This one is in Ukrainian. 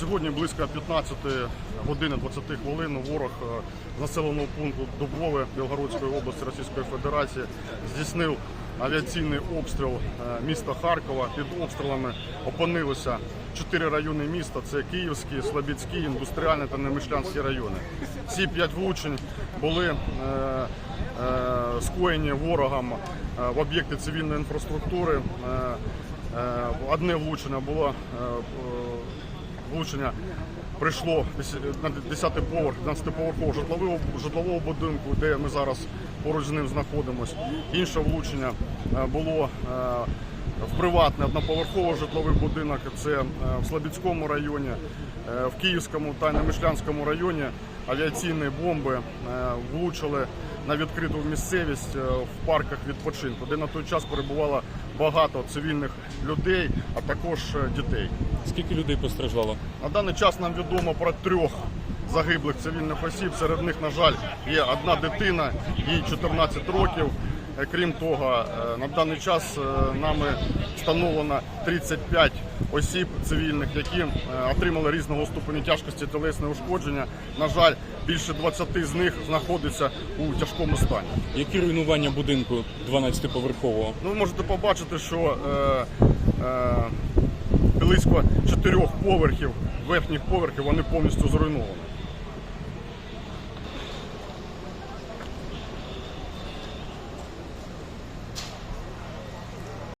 Сьогодні близько 15 години 20 хвилин ворог е, з населеного пункту Дуброве Білгородської області Російської Федерації здійснив авіаційний обстріл е, міста Харкова. Під обстрілами опинилися чотири райони міста: це Київський, Слобідський, індустріальний та Немишлянський райони. Ці п'ять влучень були е, е, скоєні ворогом е, в об'єкти цивільної інфраструктури. Е, е, Одне влучення було е, е, влучення прийшло на 10-й поверх 12-поверхового житлового, житлового будинку, де ми зараз поруч з ним знаходимося. Інше влучення е, було е, в приватний одноповерховий житловий будинок. Це е, в Слобідському районі, е, в Київському та Немишлянському районі авіаційні бомби е, влучили на відкриту місцевість е, в парках відпочинку, де на той час перебувало багато цивільних людей, а також е, дітей. Скільки людей постраждало? На даний час нам відомо про трьох загиблих цивільних осіб. Серед них, на жаль, є одна дитина, їй 14 років. Е, Крім того, е, на даний час е, нами встановлено 35 осіб цивільних, які отримали різного ступеню тяжкості тілесне ушкодження. На жаль, більше 20 з них знаходяться у тяжкому стані. Які руйнування будинку 12-поверхового? Ну, ви можете побачити, що е, е, близько чотирьох поверхів, верхніх поверхів, вони повністю зруйновані.